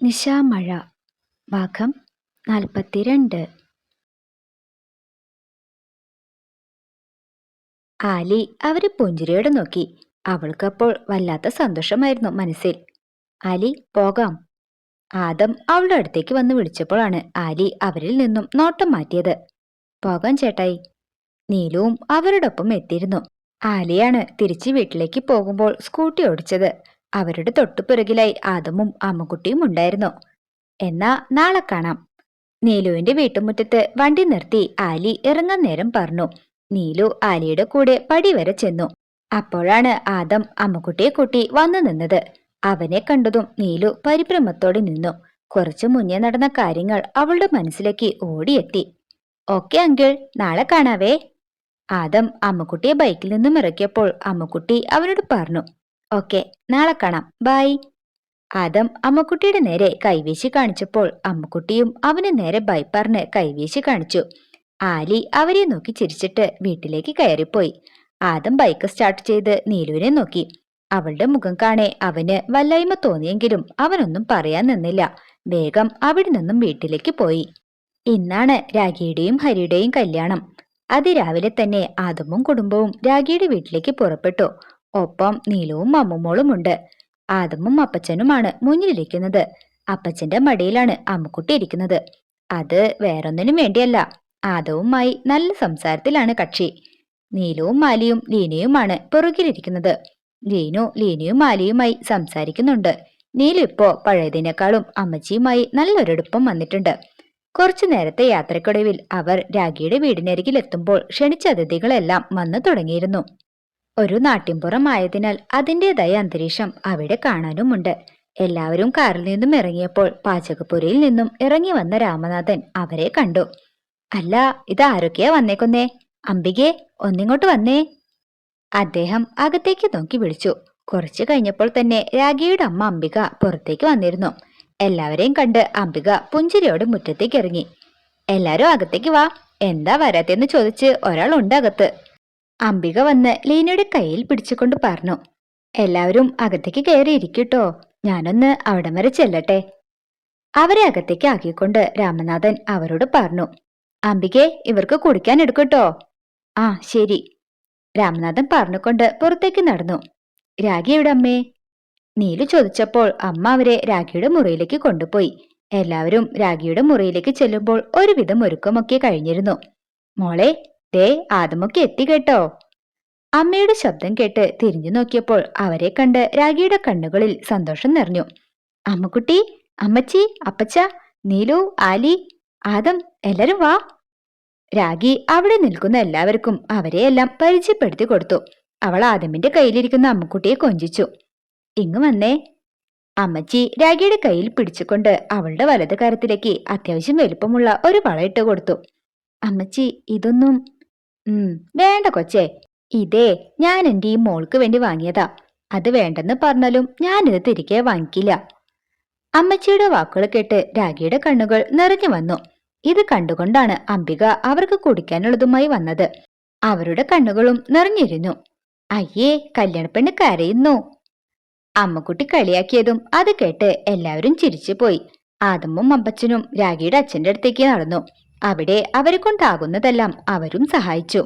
നിശാമഴ ഭാഗം നാൽപ്പത്തിരണ്ട്. ആലി അവരെ പുഞ്ചിരിയോടെ നോക്കി. അവൾക്കപ്പോൾ വല്ലാത്ത സന്തോഷമായിരുന്നു മനസ്സിൽ. ആലി പോകാം. ആദം അവളുടെ അടുത്തേക്ക് വന്ന് വിളിച്ചപ്പോഴാണ് ആലി അവരിൽ നിന്നും നോട്ടം മാറ്റിയത്. പോകാൻ ചേട്ടായി. നീലുവും അവരോടൊപ്പം എത്തിയിരുന്നു. ആലിയാണ് തിരിച്ച് വീട്ടിലേക്ക് പോകുമ്പോൾ സ്കൂട്ടി ഓടിച്ചത്. അവരുടെ തൊട്ടുപിറകിലായി ആദമും അമ്മുക്കുട്ടിയും ഉണ്ടായിരുന്നു. എന്നാ നാളെ കാണാം. നീലുവിന്റെ വീട്ടുമുറ്റത്ത് വണ്ടി നിർത്തി ആലി ഇറങ്ങാൻ നേരം പറഞ്ഞു. നീലു ആലിയുടെ കൂടെ പടി വരെ ചെന്നു. അപ്പോഴാണ് ആദം അമ്മുക്കുട്ടിയെ കൂട്ടി വന്നു നിന്നത്. അവനെ കണ്ടതും നീലു പരിഭ്രമത്തോടെ നിന്നു. കുറച്ചു മുന്നേ നടന്ന കാര്യങ്ങൾ അവളുടെ മനസ്സിലേക്ക് ഓടിയെത്തി. ഓക്കെ അങ്കിൾ നാളെ കാണാവേ. ആദം അമ്മുക്കുട്ടിയെ ബൈക്കിൽ നിന്നും ഇറക്കിയപ്പോൾ അമ്മുക്കുട്ടി അവനോട് പറഞ്ഞു. ഓക്കെ നാളെ കാണാം. ബൈ. ആദം അമ്മക്കുട്ടിയുടെ നേരെ കൈവീശി കാണിച്ചപ്പോൾ അമ്മക്കുട്ടിയും അവന് നേരെ ബൈ കൈവീശി കാണിച്ചു. ആലി അവരെ നോക്കി ചിരിച്ചിട്ട് വീട്ടിലേക്ക് കയറിപ്പോയി. ആദം ബൈക്ക് സ്റ്റാർട്ട് ചെയ്ത് നീലുവിനെ നോക്കി. അവളുടെ മുഖം കാണെ അവന് വല്ലായ്മ തോന്നിയെങ്കിലും അവനൊന്നും പറയാൻ നിന്നില്ല. വേഗം അവിടെ നിന്നും വീട്ടിലേക്ക് പോയി. ഇന്നാണ് രാഖിയുടെയും ഹരിയുടെയും കല്യാണം. അതിരാവിലെ തന്നെ ആദമും കുടുംബവും രാഖിയുടെ വീട്ടിലേക്ക് പുറപ്പെട്ടു. ഒപ്പം നീലവും അമ്മുമോളും ഉണ്ട്. ആദമും അപ്പച്ചനുമാണ് മുന്നിലിരിക്കുന്നത് അപ്പച്ചന്റെ മടിയിലാണ് അമ്മുക്കുട്ടി ഇരിക്കുന്നത്. അത് വേറൊന്നിനും വേണ്ടിയല്ല. ആദവുമായി നല്ല സംസാരത്തിലാണ് കക്ഷി. നീലവും മാലിയും ലീനയുമാണ് പുറകിലിരിക്കുന്നത്. ലീനു ലീനയും മാലിയുമായി സംസാരിക്കുന്നുണ്ട്. നീലു ഇപ്പോ പഴയതിനേക്കാളും അമ്മച്ചിയുമായി നല്ലൊരെടുപ്പം വന്നിട്ടുണ്ട്. കുറച്ചു നേരത്തെ യാത്രക്കൊടുവിൽ അവർ രാഖിയുടെ വീടിനരികിലെത്തുമ്പോൾ ക്ഷണിച്ച അതിഥികളെല്ലാം വന്നു തുടങ്ങിയിരുന്നു. ഒരു നാട്ടിൻപുറമായതിനാൽ അതിന്റെതായ അന്തരീക്ഷം അവിടെ കാണാനുമുണ്ട്. എല്ലാവരും കാറിൽ നിന്നും ഇറങ്ങിയപ്പോൾ പാചകപ്പുരയിൽ നിന്നും ഇറങ്ങി വന്ന രാമനാഥൻ അവരെ കണ്ടു. അല്ല ഇത് ആരൊക്കെയാ വന്നേക്കുന്നേ? അംബികെ ഒന്നിങ്ങോട്ട് വന്നേ. അദ്ദേഹം അകത്തേക്ക് നോക്കി വിളിച്ചു. കുറച്ചു കഴിഞ്ഞപ്പോൾ തന്നെ രാഗിയുടെ അമ്മ അംബിക പുറത്തേക്ക് വന്നിരുന്നു. എല്ലാവരെയും കണ്ട് അംബിക പുഞ്ചിരിയോട് മുറ്റത്തേക്ക് ഇറങ്ങി. എല്ലാവരും അകത്തേക്ക് വാ. എന്താ വരാത്തെന്ന് ചോദിച്ച് ഒരാളുണ്ട് അകത്ത്. അംബിക വന്ന് ലീനയുടെ കയ്യിൽ പിടിച്ചുകൊണ്ട് പറഞ്ഞു എല്ലാവരും അകത്തേക്ക് കയറി ഇരിക്കട്ടോ. ഞാനൊന്ന് അവിടം വരെ ചെല്ലട്ടെ. അവരെ അകത്തേക്ക് ആക്കിക്കൊണ്ട് രാമനാഥൻ അവരോട് പറഞ്ഞു അംബികെ ഇവർക്ക് കുടിക്കാൻ എടുക്കട്ടോ. ആ ശരി. രാമനാഥൻ പറഞ്ഞുകൊണ്ട് പുറത്തേക്ക് നടന്നു. രാഗി എവിടെ അമ്മേ. നീലു ചോദിച്ചപ്പോൾ അമ്മ അവരെ രാഗിയുടെ മുറിയിലേക്ക് കൊണ്ടുപോയി. എല്ലാവരും രാഗിയുടെ മുറിയിലേക്ക് ചെല്ലുമ്പോൾ ഒരുവിധം ഒരുക്കമൊക്കെ കഴിഞ്ഞിരുന്നു. മോളെ ദേ ആദമൊക്കെ എത്തി കേട്ടോ. അമ്മയുടെ ശബ്ദം കേട്ട് തിരിഞ്ഞു നോക്കിയപ്പോൾ അവരെ കണ്ട് രാഗിയുടെ കണ്ണുകളിൽ സന്തോഷം നിറഞ്ഞു. അമ്മക്കുട്ടി അമ്മച്ചി അപ്പച്ച നീലു ആലി ആദം എല്ലാരും വാ. രാഗി അവിടെ നിൽക്കുന്ന എല്ലാവർക്കും അവരെയെല്ലാം പരിചയപ്പെടുത്തി കൊടുത്തു. അവൾ ആദമിന്റെ കയ്യിലിരിക്കുന്ന അമ്മക്കുട്ടിയെ കൊഞ്ചിച്ചു. ഇങ്ങു വന്നേ. അമ്മച്ചി രാഗിയുടെ കയ്യിൽ പിടിച്ചുകൊണ്ട് അവളുടെ വലത് കരത്തിലേക്ക് അത്യാവശ്യം വലുപ്പമുള്ള ഒരു വളയിട്ട് കൊടുത്തു. അമ്മച്ചി ഇതൊന്നും ഉം വേണ്ട കൊച്ചേ. ഇതേ ഞാൻ എന്റെ ഈ മോൾക്ക് വേണ്ടി വാങ്ങിയതാ. അത് വേണ്ടെന്ന് പറഞ്ഞാലും ഞാനിത് തിരികെ വാങ്ങിക്കില്ല. അമ്മച്ചിയുടെ വാക്കുകൾ കേട്ട് രാഗിയുടെ കണ്ണുകൾ നിറഞ്ഞു വന്നു. ഇത് കണ്ടുകൊണ്ടാണ് അംബിക അവർക്ക് കുടിക്കാനുള്ളതുമായി വന്നത്. അവരുടെ കണ്ണുകളും നിറഞ്ഞിരുന്നു. അയ്യേ കല്യാണപ്പെണ്ണ് കരയുന്നു. അമ്മക്കുട്ടി കളിയാക്കിയതും അത് കേട്ട് എല്ലാവരും ചിരിച്ചു പോയി ആദമും അമ്പച്ചനും രാഗിയുടെ അച്ഛന്റെ അടുത്തേക്ക് നടന്നു. അവിടെ അവരെ കൊണ്ടാകുന്നതെല്ലാം അവരും സഹായിച്ചു.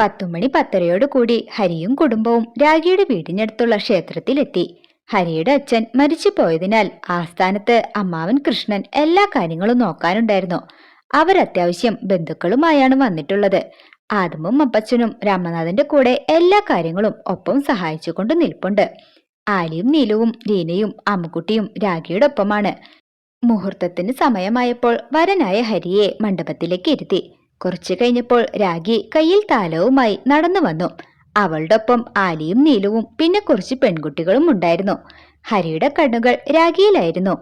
പത്തുമണി പത്തരയോടു കൂടി ഹരിയും കുടുംബവും രാഗിയുടെ വീടിനടുത്തുള്ള ക്ഷേത്രത്തിലെത്തി. ഹരിയുടെ അച്ഛൻ മരിച്ചു പോയതിനാൽ ആസ്ഥാനത്ത് അമ്മാവൻ കൃഷ്ണൻ എല്ലാ കാര്യങ്ങളും നോക്കാനുണ്ടായിരുന്നു. അവർ അത്യാവശ്യം ബന്ധുക്കളുമായാണ് വന്നിട്ടുള്ളത്. ആദമും അപ്പച്ചനും രാമനാഥന്റെ കൂടെ എല്ലാ കാര്യങ്ങളും ഒപ്പം സഹായിച്ചുകൊണ്ട് നിൽപ്പുണ്ട്. ആലിയും നീലുവും ലീനയും അമ്മുക്കുട്ടിയും രാഗിയുടെ ഒപ്പമാണ്. മുഹൂർത്തത്തിന് സമയമായപ്പോൾ വരനായ ഹരിയെ മണ്ഡപത്തിലേക്ക് ഇരുത്തി. കുറച്ചു കഴിഞ്ഞപ്പോൾ രാഗി കയ്യിൽ താലവുമായി നടന്നു വന്നു. അവളുടെ ഒപ്പം ആലിയും നീലുവും പിന്നെ കുറച്ച് പെൺകുട്ടികളും ഉണ്ടായിരുന്നു. ഹരിയുടെ കണ്ണുകൾ രാഗിയിലായിരുന്നു.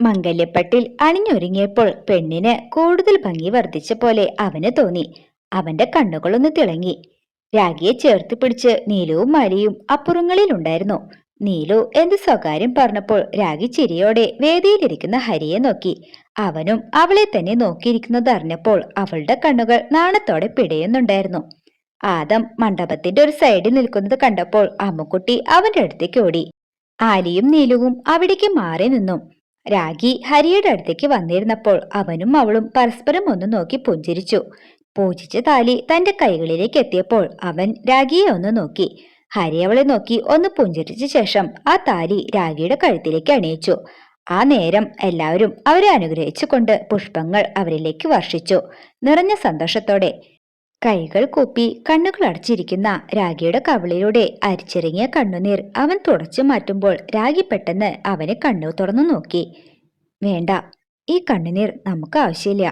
മംഗല്യപ്പട്ടിൽ അണിഞ്ഞൊരുങ്ങിയപ്പോൾ പെണ്ണിന് കൂടുതൽ ഭംഗി വർദ്ധിച്ച പോലെ അവന് തോന്നി. അവന്റെ കണ്ണുകളൊന്ന് തിളങ്ങി. രാഗിയെ ചേർത്ത് പിടിച്ച് നീലവും മാലിയും അപ്പുറങ്ങളിലുണ്ടായിരുന്നു. നീലു എന്ത് സ്വകാര്യം പറഞ്ഞപ്പോൾ രാഗി ചിരിയോടെ വേദിയിലിരിക്കുന്ന ഹരിയെ നോക്കി. അവനും അവളെ തന്നെ നോക്കിയിരിക്കുന്നത് അറിഞ്ഞപ്പോൾ അവളുടെ കണ്ണുകൾ നാണത്തോടെ പിടയുന്നുണ്ടായിരുന്നു. ആദം മണ്ഡപത്തിന്റെ ഒരു സൈഡിൽ നിൽക്കുന്നത് കണ്ടപ്പോൾ അമ്മുക്കുട്ടി അവന്റെ അടുത്തേക്ക് ഓടി. ആലിയും നീലുവും അവിടേക്ക് മാറി നിന്നു. രാഗി ഹരിയുടെ അടുത്തേക്ക് വന്നിരുന്നപ്പോൾ അവനും അവളും പരസ്പരം ഒന്ന് നോക്കി പുഞ്ചിരിച്ചു. പൂജിച്ച താലി തന്റെ കൈകളിലേക്ക് എത്തിയപ്പോൾ അവൻ രാഗിയെ ഒന്ന് നോക്കി. ഹരി അവളെ നോക്കി ഒന്ന് പുഞ്ചിരിച്ച ശേഷം ആ താലി രാഗിയുടെ കഴുത്തിലേക്ക് അണിയിച്ചു. ആ നേരം എല്ലാവരും അവരെ അനുഗ്രഹിച്ചുകൊണ്ട് പുഷ്പങ്ങൾ അവരിലേക്ക് വർഷിച്ചു. നിറഞ്ഞ സന്തോഷത്തോടെ കൈകൾ കൂപ്പി കണ്ണുകൾ അടച്ചിരിക്കുന്ന രാഗിയുടെ കവിളിലൂടെ അരിച്ചിറങ്ങിയ കണ്ണുനീർ അവൻ തുടച്ചു മാറ്റുമ്പോൾ രാഗി പെട്ടെന്ന് അവനെ കണ്ണു തുറന്നു നോക്കി. വേണ്ട ഈ കണ്ണുനീർ നമുക്ക് ആവശ്യമില്ല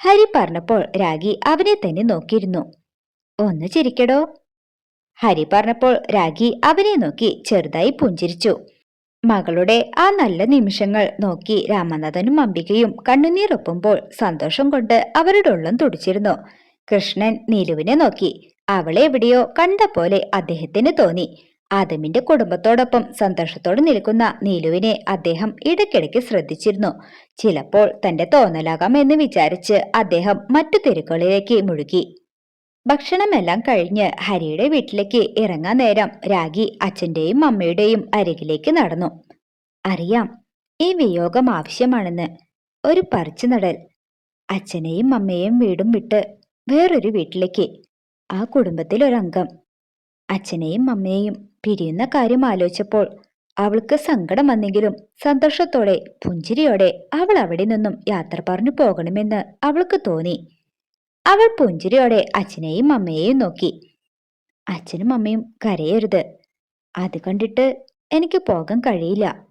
ഹരി പറഞ്ഞപ്പോൾ രാഗി അവനെ തന്നെ നോക്കിയിരുന്നു. ഒന്ന് ചിരിക്കടോ? ഹരി പറഞ്ഞപ്പോൾ രാഗി അവനെ നോക്കി ചെറുതായി പുഞ്ചിരിച്ചു. മകളുടെ ആ നല്ല നിമിഷങ്ങൾ നോക്കി രാമനാഥനും അംബികയും കണ്ണുനീരൊപ്പുമ്പോൾ സന്തോഷം കൊണ്ട് അവരുടെ ഉള്ളം തുടിച്ചിരുന്നു. കൃഷ്ണൻ നീലുവിനെ നോക്കി. അവളെ എവിടെയോ കണ്ട പോലെ അദ്ദേഹത്തിന് തോന്നി. ആദമിന്റെ കുടുംബത്തോടൊപ്പം സന്തോഷത്തോടെ നിൽക്കുന്ന നീലുവിനെ അദ്ദേഹം ഇടയ്ക്കിടയ്ക്ക് ശ്രദ്ധിച്ചിരുന്നു. ചിലപ്പോൾ തന്റെ തോന്നലാകാം എന്ന് വിചാരിച്ച് അദ്ദേഹം മറ്റു തിരക്കുകളിലേക്ക് മുഴുകി. ഭക്ഷണമെല്ലാം കഴിഞ്ഞ് ഹരിയുടെ വീട്ടിലേക്ക് ഇറങ്ങാൻ നേരം രാഗി അച്ഛന്റെയും അമ്മയുടെയും അരികിലേക്ക് നടന്നു. അറിയാം ഈ വിയോഗം ആവശ്യമാണെന്ന്. ഒരു പറിച്ചു നടൽ. അച്ഛനെയും അമ്മയെയും വീടും വിട്ട് വേറൊരു വീട്ടിലേക്ക്. ആ കുടുംബത്തിൽ ഒരംഗം അച്ഛനെയും അമ്മയെയും പിരിയുന്ന കാര്യം ആലോചിച്ചപ്പോൾ അവൾക്ക് സങ്കടം വന്നെങ്കിലും സന്തോഷത്തോടെ പുഞ്ചിരിയോടെ അവൾ അവിടെ നിന്നും യാത്ര പറഞ്ഞു പോകണമെന്ന് അവൾക്ക് തോന്നി. അവൾ പുഞ്ചിരിയോടെ അച്ഛനെയും അമ്മയെയും നോക്കി. അച്ഛനും അമ്മയും കരയരുത്. അത് കണ്ടിട്ട് എനിക്ക് പോകാൻ കഴിയില്ല.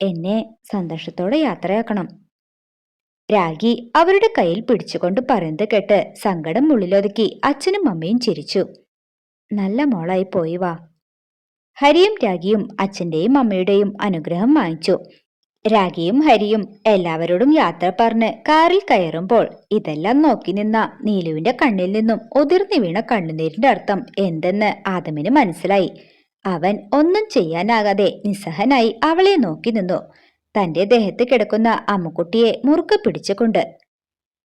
എന്നെ സന്തോഷത്തോടെ യാത്രയാക്കണം. രാഗി അവരുടെ കയ്യിൽ പിടിച്ചുകൊണ്ട് പറയുന്നത് കേട്ട് സങ്കടം ഉള്ളിലൊതുക്കി അച്ഛനും അമ്മയും ചിരിച്ചു. നല്ല മോളായി പോയി വാ. ഹരിയും രാഗിയും അച്ഛന്റെയും അമ്മയുടെയും അനുഗ്രഹം വാങ്ങിച്ചു. രാഗിയും ഹരിയും എല്ലാവരോടും യാത്ര പറഞ്ഞ് കാറിൽ കയറുമ്പോൾ ഇതെല്ലാം നോക്കി നിന്ന നീലുവിന്റെ കണ്ണിൽ നിന്നും ഉതിർന്നു വീണ കണ്ണുനീരിന്റെ അർത്ഥം എന്തെന്ന് ആദമിന് മനസ്സിലായി. അവൻ ഒന്നും ചെയ്യാനാകാതെ നിസ്സഹനായി അവളെ നോക്കി നിന്നു. തന്റെ ദേഹത്ത് കിടക്കുന്ന അമ്മുക്കുട്ടിയെ മുറുക്ക് പിടിച്ചുകൊണ്ട്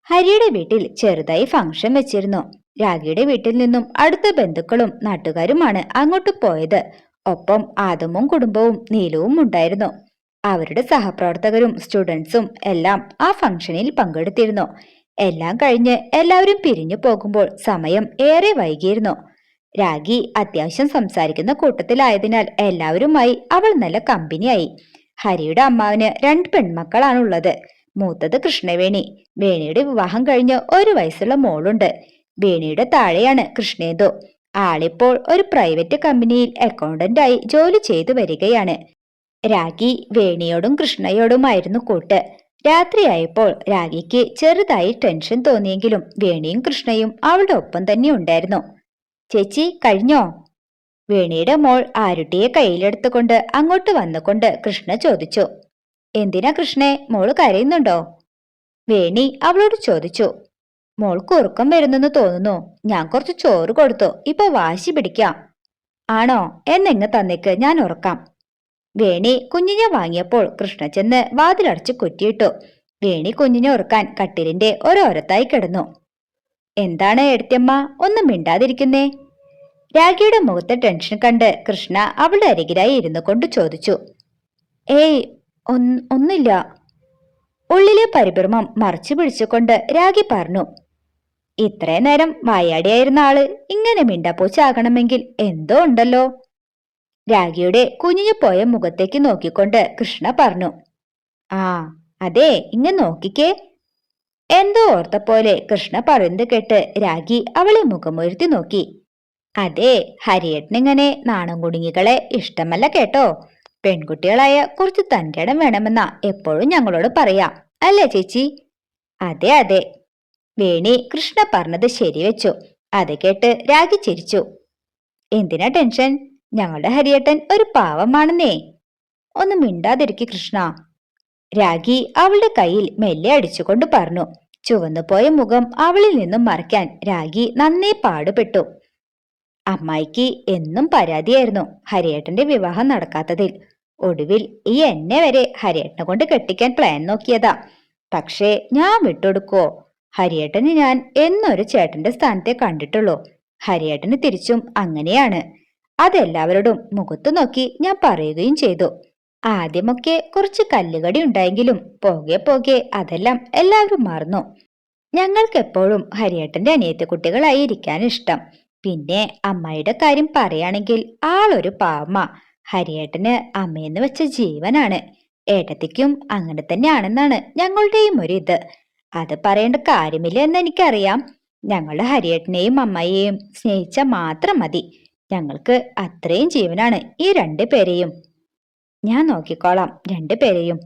ഹരിയുടെ വീട്ടിൽ ചെറുതായി ഫംഗ്ഷൻ വെച്ചിരുന്നു. രാഗിയുടെ വീട്ടിൽ നിന്നും അടുത്ത ബന്ധുക്കളും നാട്ടുകാരുമാണ് അങ്ങോട്ട് പോയത്. ഒപ്പം ആദമും കുടുംബവും നീലവും ഉണ്ടായിരുന്നു. അവരുടെ സഹപ്രവർത്തകരും സ്റ്റുഡൻസും എല്ലാം ആ ഫംഗ്ഷനിൽ പങ്കെടുത്തിരുന്നു. എല്ലാം കഴിഞ്ഞ് എല്ലാവരും പിരിഞ്ഞു പോകുമ്പോൾ സമയം ഏറെ വൈകിയിരുന്നു. രാഗി അത്യാവശ്യം സംസാരിക്കുന്ന കൂട്ടത്തിലായതിനാൽ എല്ലാവരുമായി അവൾ നല്ല കമ്പനിയായി. ഹരിയുടെ അമ്മാവിന് രണ്ട് പെൺമക്കളാണുള്ളത്. മൂത്തത് കൃഷ്ണവേണി. വേണിയുടെ വിവാഹം കഴിഞ്ഞ് ഒരു വയസ്സുള്ള മോളുണ്ട്. വേണിയുടെ താഴെയാണ് കൃഷ്ണേന്ദു. ആളിപ്പോൾ ഒരു പ്രൈവറ്റ് കമ്പനിയിൽ അക്കൗണ്ടന്റായി ജോലി ചെയ്തു വരികയാണ്. രാഗി വേണിയോടും കൃഷ്ണയോടുമായിരുന്നു കൂട്ട്. രാത്രിയായപ്പോൾ രാഗിക്ക് ചെറുതായി ടെൻഷൻ തോന്നിയെങ്കിലും വേണിയും കൃഷ്ണയും അവളുടെ ഒപ്പം തന്നെ ഉണ്ടായിരുന്നു. ചേച്ചി കഴിഞ്ഞോ? വേണിയുടെ മോൾ ആരുട്ടിയെ കയ്യിലെടുത്തുകൊണ്ട് അങ്ങോട്ട് വന്നുകൊണ്ട് കൃഷ്ണ ചോദിച്ചു. എന്തിനാ കൃഷ്ണെ മോൾ കരയുന്നുണ്ടോ? വേണി അവളോട് ചോദിച്ചു. മോൾക്ക് ഉറക്കം വരുന്നെന്ന് തോന്നുന്നു. ഞാൻ കുറച്ച് ചോറ് കൊടുത്തു. ഇപ്പൊ വാശി പിടിക്കാം. ആണോ? എന്നെങ്ങ് തന്നേക്ക്. ഞാൻ ഉറക്കാം. വേണി കുഞ്ഞിനെ വാങ്ങിയപ്പോൾ കൃഷ്ണ ചെന്ന് വാതിലടച്ച് കുറ്റിയിട്ടു. വേണി കുഞ്ഞിനെ ഉറക്കാൻ കട്ടിലിന്റെ ഓരോരത്തായി കിടന്നു. എന്താണ് എടുത്തമ്മ ഒന്നും മിണ്ടാതിരിക്കുന്നേ? രാഖിയുടെ മുഖത്തെ ടെൻഷൻ കണ്ട് കൃഷ്ണ അവളുടെ അരികിലായി ഇരുന്നു കൊണ്ട് ചോദിച്ചു. ഏയ് ഒന്ന് ഒന്നില്ല ഉള്ളിലെ പരിഭ്രമം മറച്ചു പിടിച്ചുകൊണ്ട് രാഗി പറഞ്ഞു. ഇത്രയും നേരം വായാടിയായിരുന്ന ആൾ ഇങ്ങനെ മിണ്ടാപ്പൂച്ചാകണമെങ്കിൽ എന്തോ ഉണ്ടല്ലോ. രാഗിയുടെ കുഞ്ഞിഞ്ഞു പോയ മുഖത്തേക്ക് നോക്കിക്കൊണ്ട് കൃഷ്ണ പറഞ്ഞു ആ അതെ ഇങ്ങ നോക്കിക്കേ. എന്തോ ഓർത്ത പോലെ കൃഷ്ണ പറയുന്നത് കേട്ട് രാഗി അവളെ മുഖമുയർത്തി നോക്കി അതെ ഹരിയേട്ടനിങ്ങനെ നാണം കുടുങ്ങികളെ ഇഷ്ടമല്ല കേട്ടോ. പെൺകുട്ടികളായ കുറച്ച് തന്റെ ഇടം വേണമെന്ന എപ്പോഴും ഞങ്ങളോട് പറയാം അല്ലേ ചേച്ചി? അതെ അതെ. വേണി കൃഷ്ണ പറഞ്ഞത് ശരിവെച്ചു അത് കേട്ട് രാഗി ചിരിച്ചു എന്തിനാ ടെൻഷൻ? ഞങ്ങളുടെ ഹരിയേട്ടൻ ഒരു പാവമാണെന്നേ. ഒന്ന് മിണ്ടാതിരിക്കെ കൃഷ്ണ. രാഗി അവളുടെ കയ്യിൽ മെല്ലെ അടിച്ചുകൊണ്ട് പറഞ്ഞു. ചുവന്നുപോയ മുഖം അവളിൽ നിന്നും മറയ്ക്കാൻ രാഗി നന്നേ പാടുപെട്ടു. അമ്മായിക്ക് എന്നും പരാതിയായിരുന്നു ഹരിയേട്ടന്റെ വിവാഹം നടക്കാത്തതിൽ. ഒടുവിൽ ഈ എന്നെ വരെ ഹരിയേട്ടനെ കൊണ്ട് കെട്ടിക്കാൻ പ്ലാൻ നോക്കിയതാ. പക്ഷേ ഞാൻ വിട്ടുകൊടുക്കോ ഹരിയേട്ടന് ഞാൻ എന്നൊരു ചേട്ടന്റെ സ്ഥാനത്തെ കണ്ടിട്ടുള്ളൂ. ഹരിയേട്ടന് തിരിച്ചും അങ്ങനെയാണ്. അതെല്ലാവരോടും മുഖത്തു നോക്കി ഞാൻ പറയുകയും ചെയ്തു. ആദ്യമൊക്കെ കുറച്ച് കല്ലുകടി ഉണ്ടായെങ്കിലും പോകെ പോകെ അതെല്ലാം എല്ലാവരും മറന്നു. ഞങ്ങൾക്കെപ്പോഴും ഹരിയേട്ടന്റെ അനിയത്തെ കുട്ടികളായി ഇരിക്കാൻ ഇഷ്ടം. പിന്നെ അമ്മയുടെ കാര്യം പറയുകയാണെങ്കിൽ ആളൊരു പാവമ. ഹരിയേട്ടന് അമ്മയെന്ന് വെച്ച ജീവനാണ്. ഏട്ടത്തിക്കും അങ്ങനെ തന്നെയാണെന്നാണ് ഞങ്ങളുടെയും ഒരു ഇത്. അത് പറയേണ്ട കാര്യമില്ല എന്ന് എനിക്കറിയാം. ഞങ്ങളുടെ ഹരിയേട്ടനെയും അമ്മയെയും സ്നേഹിച്ച മാത്രം മതി. ഞങ്ങൾക്ക് അത്രയും ജീവനാണ് ഈ രണ്ടു പേരെയും. ഞാൻ നോക്കിക്കോളാം രണ്ടു പേരെയും.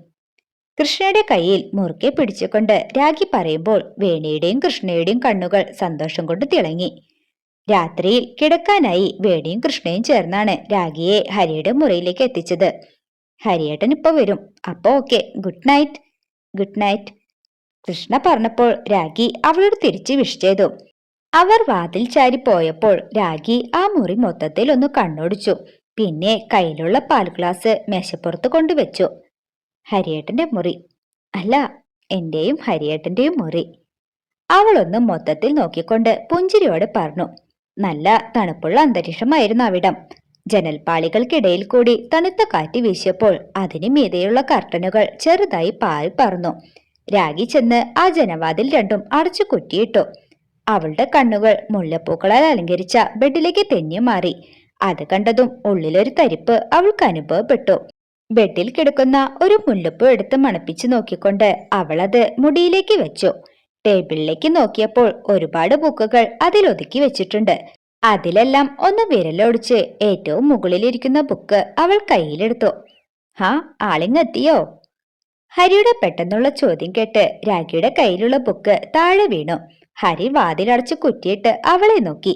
കൃഷ്ണയുടെ കയ്യിൽ മുറുക്കെ പിടിച്ചുകൊണ്ട് രാഖി പറയുമ്പോൾ വേണിയുടെയും കൃഷ്ണയുടെയും കണ്ണുകൾ സന്തോഷം കൊണ്ട് തിളങ്ങി. രാത്രിയിൽ കിടക്കാനായി വേണിയും കൃഷ്ണയും ചേർന്നാണ് രാഖിയെ ഹരിയുടെ മുറിയിലേക്ക് എത്തിച്ചത്. ഹരിയേട്ടൻ ഇപ്പൊ വരും. അപ്പോ okay. Good night. Good night. Krishna പറഞ്ഞപ്പോൾ രാഖി അവളോട് തിരിച്ച് വിഷ് ചെയ്തു. അവർ വാതിൽ ചാരിപ്പോയപ്പോൾ രാഗി ആ മുറി മൊത്തത്തിൽ ഒന്ന് കണ്ണോടിച്ചു. പിന്നെ കയ്യിലുള്ള പാൽ ഗ്ലാസ് മേശപ്പുറത്ത് കൊണ്ടുവച്ചു. ഹരിയേട്ടന്റെ മുറി. അല്ല എന്റെയും ഹരിയേട്ടന്റെയും മുറി. അവളൊന്ന് മൊത്തത്തിൽ നോക്കിക്കൊണ്ട് പുഞ്ചിരിയോടെ പറഞ്ഞു. നല്ല തണുപ്പുള്ള അന്തരീക്ഷമായിരുന്നു അവിടം. ജനൽപ്പാളികൾക്കിടയിൽ കൂടി തണുത്ത കാറ്റ് വീശിയപ്പോൾ അതിനു മീതെയുള്ള കർട്ടനുകൾ ചെറുതായി പാൽ പറന്നു. രാഗി ചെന്ന് ആ ജനവാതിൽ രണ്ടും അടച്ചു കുറ്റിയിട്ടു. അവളുടെ കണ്ണുകൾ മുല്ലപ്പൂക്കളാൽ അലങ്കരിച്ച ബെഡിലേക്ക് തെന്നി മാറി. അത് കണ്ടതും ഉള്ളിലൊരു തരിപ്പ് അവൾക്ക് അനുഭവപ്പെട്ടു. ബെഡിൽ കിടക്കുന്ന ഒരു മുല്ലപ്പൂ എടുത്ത് മണപ്പിച്ചു നോക്കിക്കൊണ്ട് അവൾ അത് മുടിയിലേക്ക് വെച്ചു. ടേബിളിലേക്ക് നോക്കിയപ്പോൾ ഒരുപാട് ബുക്കുകൾ അതിലൊതുക്കി വെച്ചിട്ടുണ്ട്. അതിലെല്ലാം ഒന്ന് വിരലൊടിച്ച് ഏറ്റവും മുകളിലിരിക്കുന്ന ബുക്ക് അവൾ കയ്യിലെടുത്തു. ഹാ ആളിങ്ങെത്തിയോ? ഹരിയുടെ പെട്ടെന്നുള്ള ചോദ്യം കേട്ട് രാഖിയുടെ കയ്യിലുള്ള ബുക്ക് താഴെ വീണു. ഹരി വാതിലടച്ച് കുറ്റിയിട്ട് അവളെ നോക്കി.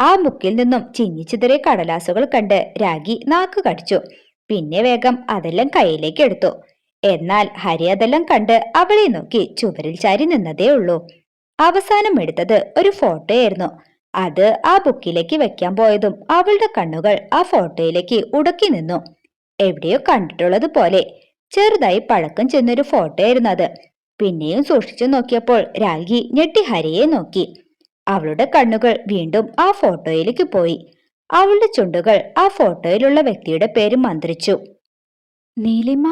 ആ മുക്കിൽ നിന്നും ചിന്നിച്ചിതറിയ കടലാസുകൾ കണ്ട് രാഗി നാക്ക് കടിച്ചു. പിന്നെ വേഗം അതെല്ലാം കയ്യിലേക്ക് എടുത്തു. എന്നാൽ ഹരി അതെല്ലാം കണ്ട് അവളെ നോക്കി ചുവരിൽ ചാരി നിന്നതേ ഉള്ളൂ. അവസാനം എടുത്തത് ഒരു ഫോട്ടോയായിരുന്നു. അത് ആ ബുക്കിലേക്ക് വെക്കാൻ പോയതും അവളുടെ കണ്ണുകൾ ആ ഫോട്ടോയിലേക്ക് ഉടക്കി നിന്നു. എവിടെയോ കണ്ടിട്ടുള്ളത് പോലെ ചെറുതായി പഴക്കം ചെന്നൊരു ഫോട്ടോയായിരുന്നു അത്. പിന്നെയും സൂക്ഷിച്ചു നോക്കിയപ്പോൾ രാഗി ഞെട്ടി ഹരിയെ നോക്കി. അവളുടെ കണ്ണുകൾ വീണ്ടും ആ ഫോട്ടോയിലേക്ക് പോയി. അവളുടെ ചുണ്ടുകൾ ആ ഫോട്ടോയിലുള്ള വ്യക്തിയുടെ പേര് മന്ത്രിച്ചു. നീലിമ